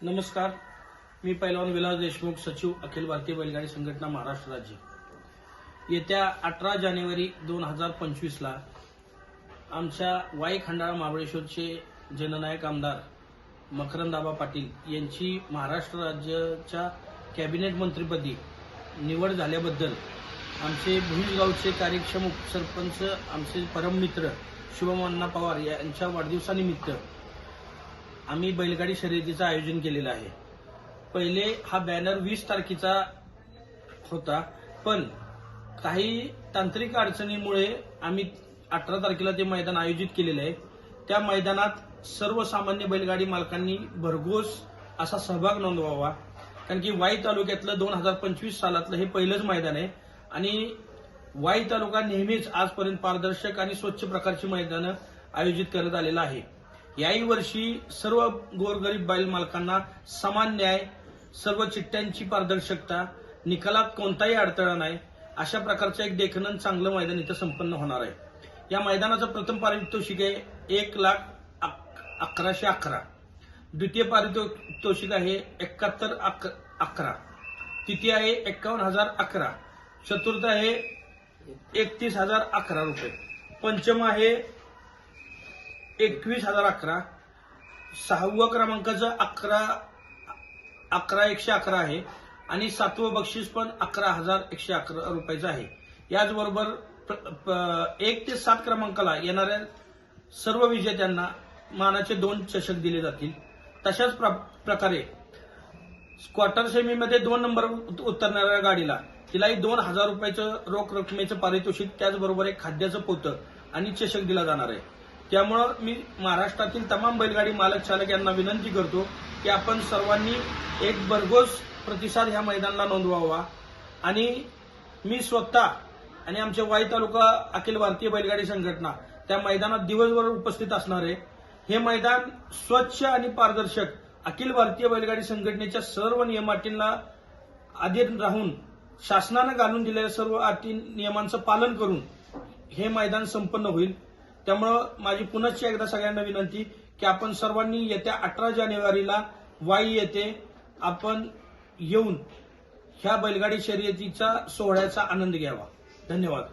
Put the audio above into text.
नमस्कार. मी पैलवान विलास देशमुख सचिव अखिल भारतीय बैलगाडी संघटना महाराष्ट्र राज्य. येत्या अठरा जानेवारी दोन हजार पंचवीसला आमच्या वाई खंडाळा महाबळेश्वरचे जननायक आमदार मकरंदाबा पाटील यांची महाराष्ट्र राज्याच्या कॅबिनेट मंत्रीपदी निवड झाल्याबद्दल आमचे भुईगावचे कार्यक्षम उपसरपंच आमचे परममित्र शुभम अण्णा पवार यांच्या वाढदिवसानिमित्त आम्ही बैलगाडी शर्यतीचं आयोजन केलेलं आहे. पहिले हा बॅनर वीस तारखेचा होता पण काही तांत्रिक अडचणीमुळे आम्ही अठरा तारखेला ते मैदान आयोजित केलेलं आहे. त्या मैदानात सर्वसामान्य बैलगाडी मालकांनी भरघोस असा सहभाग नोंदवावा. कारण की वाई तालुक्यातलं दोन हजार पंचवीस सालातलं हे पहिलंच मैदान आहे. आणि वाई तालुका नेहमीच आजपर्यंत पारदर्शक आणि स्वच्छ प्रकारची मैदानं आयोजित करत आलेला आहे. याही वर्षी सर्व गोरगरीब बैल मालकांना समान न्याय सर्व चिठ्ठ्यांची पारदर्शकता निकालात कोणताही अडथळा नाही अशा प्रकारचं एक देखणं चांगलं मैदान इथं संपन्न होणार आहे. या मैदानाचं प्रथम पारितोषिक आहे एक लाख अकराशे अकरा. द्वितीय पारितोषिक आहे एकाहत्तर अक- अकरा. तृतीय आहे एक्कावन्न हजार अकरा. चतुर्थ आहे एकतीस हजार अकरा रुपये. पंचम आहे एकवीस हजार अकरा. सहाव्या क्रमांकाचं अकरा अकरा एकशे अकरा आहे. आणि सातवं बक्षीस पण अकरा हजार एकशे अकरा रुपयाचं आहे. याचबरोबर प- प- एक ते सात क्रमांकाला येणाऱ्या सर्व विजेत्यांना मानाचे दोन चषक दिले जातील. तशाच प्र- प्रकारे क्वार्टर सेमीमध्ये दोन नंबर उत- उतरणाऱ्या गाडीला तिलाही दोन हजार रुपयाचं रोख रकमेचं पारितोषिक त्याचबरोबर एक खाद्याचं पोतं आणि चषक दिला जाणार आहे. त्यामुळं मी महाराष्ट्रातील तमाम बैलगाडी मालक चालक यांना विनंती करतो की आपण सर्वांनी एक भरघोस प्रतिसाद ह्या मैदानाला नोंदवावा. आणि मी स्वतः आणि आमचे वाई तालुका अखिल भारतीय बैलगाडी संघटना त्या मैदानात दिवसभर उपस्थित असणार आहे हे मैदान स्वच्छ आणि पारदर्शक अखिल भारतीय बैलगाडी संघटनेच्या सर्व नियमाटींना अधीन राहून शासनानं घालून दिलेल्या सर्व अटी नियमांचं पालन करून हे मैदान संपन्न होईल. त्यामुळं माझी पुनश्च एकदा सगळ्यांना विनंती की आपण सर्वांनी येत्या अठरा जानेवारीला वाई येथे आपण येऊन ह्या बैलगाडी शर्यतीचा सोहळ्याचा आनंद घ्यावा. धन्यवाद.